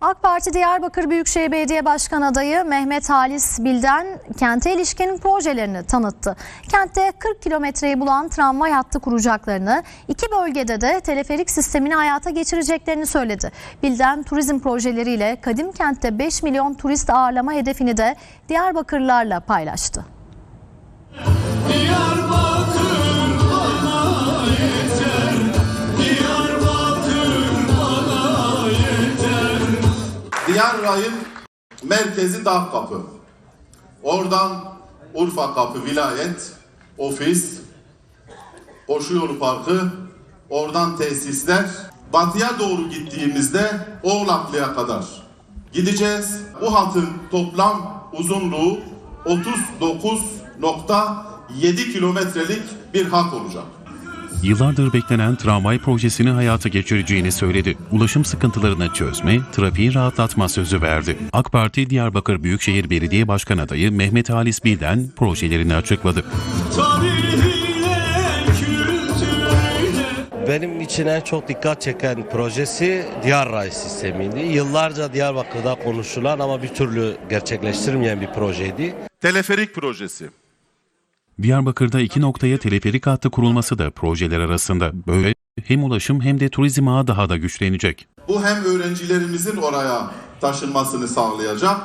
AK Parti Diyarbakır Büyükşehir Belediye Başkan adayı Mehmet Halis Bilden kente ilişkin projelerini tanıttı. Kentte 40 kilometreyi bulan tramvay hattı kuracaklarını, iki bölgede de teleferik sistemini hayata geçireceklerini söyledi. Bilden turizm projeleriyle Kadim Kent'te 5 milyon turist ağırlama hedefini de Diyarbakırlarla paylaştı. Diyarbakır'ın merkezi Dağ Kapı. Oradan Urfa Kapı vilayet, ofis, koşu parkı, oradan tesisler. Batıya doğru gittiğimizde Oğlaklı'ya kadar gideceğiz. Bu hatın toplam uzunluğu 39.7 kilometrelik bir hat olacak. Yıllardır beklenen tramvay projesini hayata geçireceğini söyledi. Ulaşım sıkıntılarını çözme, trafiği rahatlatma sözü verdi. AK Parti Diyarbakır Büyükşehir Belediye Başkan adayı Mehmet Halis Bilden projelerini açıkladı. Benim için en çok dikkat çeken projesi Diyar Ray sistemiydi. Yıllarca Diyarbakır'da konuşulan ama bir türlü gerçekleştirmeyen bir projeydi. Teleferik projesi. Diyarbakır'da iki noktaya teleferik hattı kurulması da projeler arasında. Böyle hem ulaşım hem de turizm ağı daha da güçlenecek. Bu hem öğrencilerimizin oraya taşınmasını sağlayacak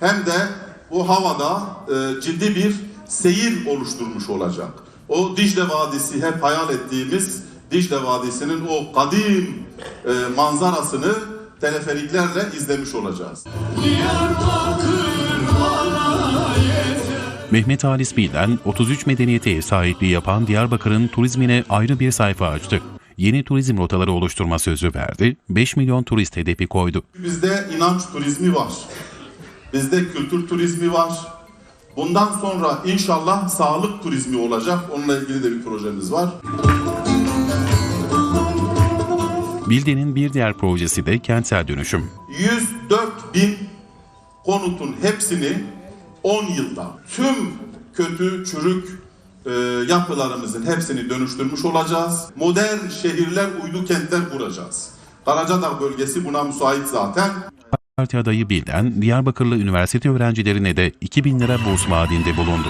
hem de bu havada e, ciddi bir seyir oluşturmuş olacak. O Dicle Vadisi hep hayal ettiğimiz Dicle Vadisi'nin o kadim e, manzarasını teleferiklerle izlemiş olacağız. Mehmet Halis Bilden, 33 medeniyete ev sahipliği yapan Diyarbakır'ın turizmine ayrı bir sayfa açtı. Yeni turizm rotaları oluşturma sözü verdi, 5 milyon turist hedefi koydu. Bizde inanç turizmi var. Bizde kültür turizmi var. Bundan sonra inşallah sağlık turizmi olacak. Onunla ilgili de bir projemiz var. Bilden'in bir diğer projesi de kentsel dönüşüm. 104 bin konutun hepsini 10 yılda tüm kötü çürük e, yapılarımızın hepsini dönüştürmüş olacağız. Modern şehirler, uydu kentler kuracağız. Karacadağ bölgesi buna müsait zaten. Parti adayı Bilden, Diyarbakırlı üniversite öğrencilerine de 2000 lira burs vaadinde bulundu.